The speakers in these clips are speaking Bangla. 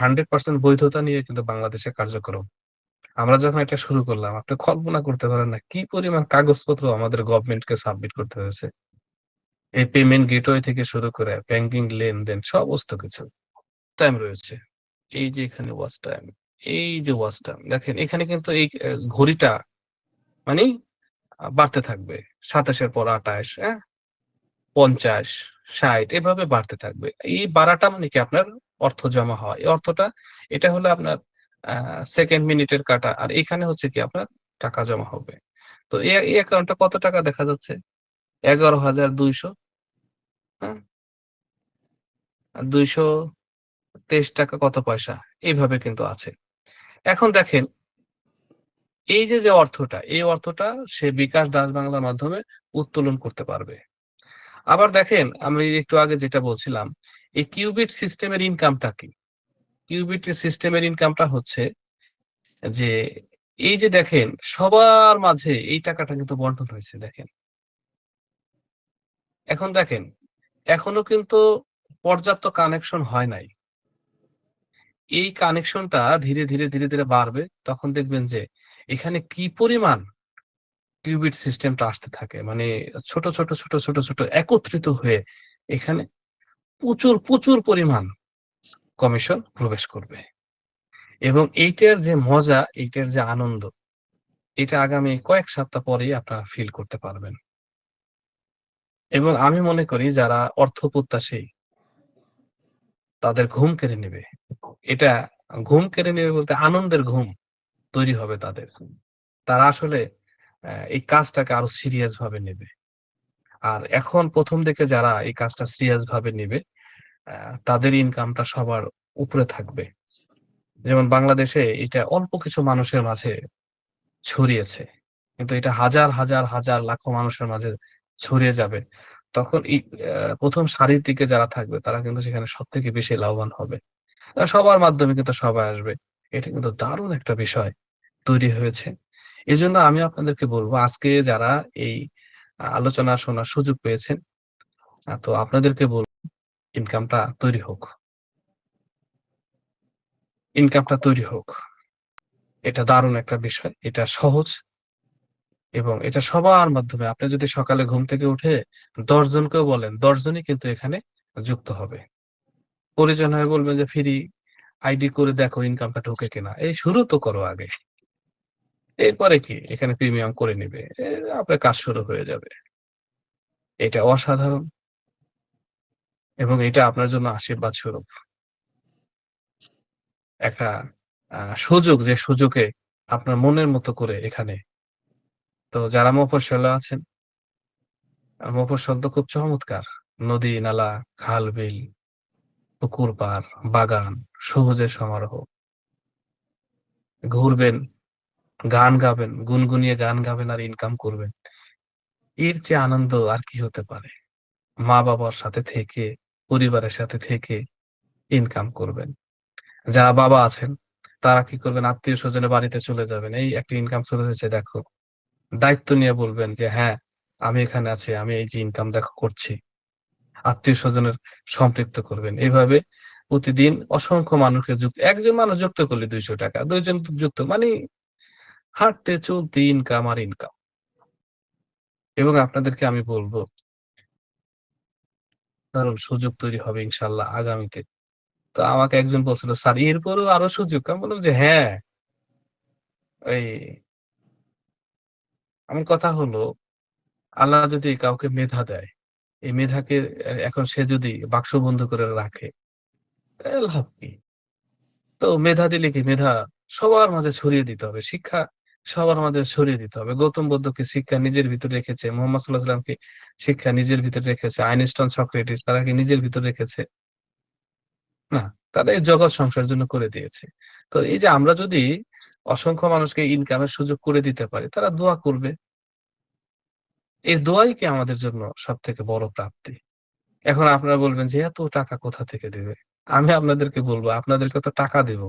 হান্ড্রেড পার্সেন্ট বৈধতা নিয়ে কিন্তু বাংলাদেশে কার্যক্রম। আমরা যখন এটা শুরু করলাম, আপনি কল্পনা করতে পারেন না কি পরিমাণ কাগজপত্র আমাদের গভর্নমেন্টকে সাবমিট করতে হয়েছে। এই পেমেন্ট গেটওয়ে থেকে শুরু করে ব্যাংকিং লেনদেন সমস্ত কিছু টাইম রয়েছে। এই যে এখানে ওয়াচ টাইম এই যে ওয়াচ টাইম দেখেন এখানে কিন্তু এই ঘড়িটা মানে বাড়তে থাকবে। সাতাশের পর আঠাশ হ্যাঁ? পঞ্চাশ, ষাট, এভাবে বাড়তে থাকবে। এই বাড়াটা মানে কি আপনার অর্থ জমা হয় এই অর্থটা, এটা হলো আপনার সেকেন্ড মিনিটের কাটা। আর এখানে হচ্ছে কি আপনার টাকা জমা হবে। তো এই অ্যাকাউন্টটা কত টাকা দেখা যাচ্ছে? এগারো হাজার দুইশো। হ্যাঁ? দুইশো তেইশ টাকা কত পয়সা? এইভাবে কিন্তু আছে। এখন দেখেন, এই যে যে অর্থটা, এই অর্থটা সে বিকাশ ডাচ বাংলার মাধ্যমে উত্তোলন করতে পারবে। আবার দেখেন, আমি একটু আগে যেটা বলছিলাম, এই কিউবিট সিস্টেমের ইনকামটা কি? কিউবিট সিস্টেমের ইনকামটা হচ্ছে যে, এই যে দেখেন, সবার মাঝে এই টাকাটা কিন্তু বন্টন হয়েছে, দেখেন। এখন দেখেন, এখনও কিন্তু পর্যাপ্ত কানেকশন হয় নাই। এই কানেকশনটা ধীরে ধীরে ধীরে ধীরে বাড়বে, তখন দেখবেন যে, এখানে কি পরিমাণ কিউবিট সিস্টেমটা আসতে থাকে। মানে ছোট ছোট ছোট ছোট ছোট একত্রিত হয়ে এখানে প্রচুর প্রচুর পরিমাণ কমিশন প্রবেশ করবে। এবং এইটার যে মজা, এইটার যে আনন্দ, এটা আগামী কয়েক সপ্তাহ পরেই আপনারা ফিল করতে পারবেন। এবং আমি মনে করি যারা অর্থ প্রত্যাশী, তাদের ঘুম কেড়ে নেবে। এটা ঘুম কেড়ে নেবে বলতে আনন্দের ঘুম তৈরি হবে তাদের। তারা আসলে এই কাজটাকে আরও সিরিয়াস ভাবে নেবে। আর এখন প্রথম দিকে যারা এই কাজটা সিরিয়াস ভাবে নেবে তাদের ইনকামটা সবার উপরে থাকবে। যেমন বাংলাদেশে এটা অল্প কিছু মানুষের মাঝে ছড়িয়েছে, কিন্তু এটা হাজার হাজার হাজার লাখো মানুষের মাঝে ছড়িয়ে যাবে। তখন প্রথম সারির দিকে যারা থাকবে, তারা কিন্তু সেখানে সব থেকে বেশি লাভবান হবে। সবার মাধ্যমে কিন্তু সবাই আসবে। এটা কিন্তু দারুণ একটা বিষয় তৈরি হয়েছে। এই জন্য আমি আপনাদেরকে বলব, আজকে যারা এই আলোচনা শোনার সুযোগ পেয়েছেন তো আপনাদেরকে বলব ইনকামটা তৈরি হোক। ইনকামটা তৈরি হোক। এটা দারুণ একটা বিষয়, এটা সহজ এবং এটা সবার মাধ্যমে। আপনি যদি সকালে ঘুম থেকে উঠে দশ জনকেও বলেন, দশ জনই কিন্তু এখানে যুক্ত হবে। পরিজন হয়ে বলবেন যে, ফ্রি আইডি করে দেখো ইনকামটা ঢোকে কিনা। এই শুরু তো করো আগে। এরপরে কি? এখানে প্রিমিয়াম করে নেবে। আপনার কাজ শুরু হয়ে যাবে। এটা অসাধারণ। এবং এটা আপনার জন্য আশীর্বাদ স্বরূপ একটা সুযোগ যে সুযোগে আপনার মনের মতো করে এখানে। তো যারা মফস্বলে আছেন আর মফস্বল তো খুব চমৎকার। নদী, নালা, খাল, বিল, পুকুর পাড় বাগান, সবুজের সমারোহ। ঘুরবেন গান গাবেন, গুনগুনিয়ে গান গাবেন আর ইনকাম করবেন। এর চেয়ে আনন্দ আর কি হতে পারে? মা বাবার সাথে থেকে, পরিবারের সাথে থেকে ইনকাম করবেন। যারা বাবা আছেন, তারা কি করবেন? আত্মীয় স্বজনের বাড়িতে চলে যাবেন। এই একটা ইনকাম শুরু হয়েছে, দেখো। দায়িত্ব নিয়ে বলবেন যে হ্যাঁ আমি এখানে আছি, আমি এই যে ইনকাম দেখো করছি। আত্মীয় স্বজনের সম্পৃক্ত করবেন। এইভাবে প্রতিদিন অসংখ্য মানুষকে যুক্ত, একজন মানুষ যুক্ত করলে দুইশো টাকা, দুইজন যুক্ত মানে হাঁটতে চলতে ইনকাম আর ইনকাম এবং আপনাদেরকে আমি বলব, দারুণ সুযোগ তৈরি হবে ইনশাল্লাহ আগামীতে। তো আমাকে একজন বলছিল, স্যার, এরপরেও আরও সুযোগ? আমি বললাম যে হ্যাঁ। এই আমার কথা হলো, আল্লাহ যদি কাউকে মেধা দেয়, এই মেধাকে এখন সে যদি বাক্স বন্ধ করে রাখে লাভ কি? তো মেধা দিলে কি? মেধা সবার মাঝে ছড়িয়ে দিতে হবে। শিক্ষা সবার মাঝে ছড়িয়ে দিতে হবে। গৌতম বুদ্ধকে শিক্ষা নিজের ভিতরে রেখেছে, মোহাম্মদ সাল্লাহ সাল্লামকে শিক্ষা নিজের ভিতরে রেখেছে, আইনস্টাইন, সক্রেটিস তারা কি নিজের ভিতরে রেখেছে? না, তারা এই জগৎ সংসার জন্য করে দিয়েছে। তো এই যে আমরা যদি অসংখ্য মানুষকে ইনকামের সুযোগ করে দিতে পারি, তারা দোয়া করবে। এই দোয়াই কি আমাদের জন্য সব থেকে বড় প্রাপ্তি? এখন আপনারা বলবেন যে, এত টাকা কোথা থেকে দেবে? আমি আপনাদেরকে বলব, আপনাদেরকে তো টাকা দেব।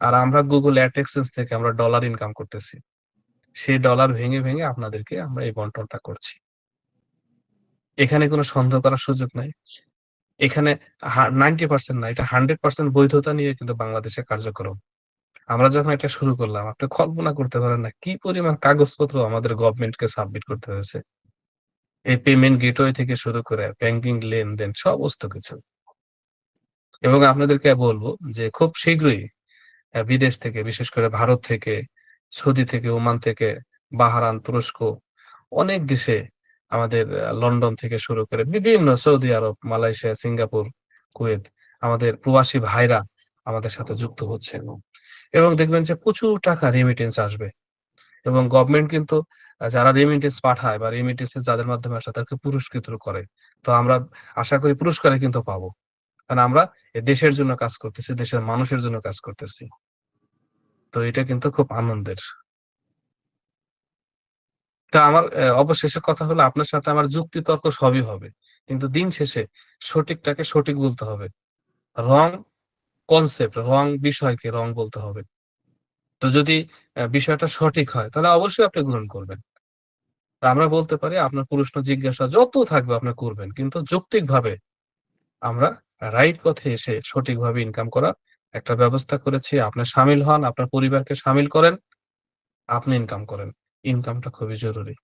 আর আমরা গুগল অ্যাডসেন্স থেকে আমরা ডলার ইনকাম করতেছি সেই ডলার ভেঙে ভেঙে আপনাদেরকে আমরা এই বন্টনটা করছি এখানে কোনো সন্দেহ করার সুযোগ নাই এখানে হা 90% না, এটা 100% বৈধতা নিয়ে কিন্তু বাংলাদেশে কার্যক্রম। আমরা যখন এটা শুরু করলাম, আপনি কল্পনা করতে পারেন না কি পরিমাণ কাগজপত্র আমাদের গভর্নমেন্টকে সাবমিট করতে হয়েছে। এই পেমেন্ট গেটওয়ে থেকে শুরু করে ব্যাংকিং লেনদেন, সমস্ত কিছু। এবং আপনাদেরকে বলব যে খুব শীঘ্রই বিদেশ থেকে বিশেষ করে ভারত থেকে, সৌদি থেকে, ওমান থেকে, বাহারান, তুরস্ক অনেক দেশে আমাদের লন্ডন থেকে শুরু করে বিভিন্ন Saudi Arab, Malaysia, Singapore, Kuwait আমাদের প্রবাসী ভাইরা আমাদের সাথে যুক্ত হচ্ছেন। এবং দেখবেন যে প্রচুর টাকা রেমিটেন্স আসবে। এবং গভর্নমেন্ট কিন্তু যারা রেমিটেন্স পাঠায় বা রেমিটেন্স যাদের মাধ্যমে আসে তাদেরকে পুরস্কৃত করে। তো আমরা আশা করি পুরস্কারে কিন্তু পাবো। কারণ আমরা দেশের জন্য কাজ করতেছি, দেশের মানুষের জন্য কাজ করতেছি। তো এটা কিন্তু খুব আনন্দের। তা আমার অবশেষে কথা হলো আপনার সাথে আমার যুক্তি তর্ক সবই হবে। কিন্তু দিন শেষে সঠিকটাকে সঠিক বলতে হবে। রং কনসেপ্ট, রং বিষয়কে রং বলতে হবে। তো যদি বিষয়টা সঠিক হয় তাহলে অবশ্যই আপনি গ্রহণ করবেন। আমরা বলতে পারি আপনার প্রশ্ন জিজ্ঞাসা যত থাকবে আপনি করবেন। কিন্তু যৌক্তিকভাবে আমরা রাইট পথে এসে সঠিকভাবে ইনকাম করার একটা ব্যবস্থা করেছি। আপনি সামিল হন, আপনার পরিবারকে সামিল করেন। আপনি ইনকাম করেন। ইনকামটা খুবই জরুরি।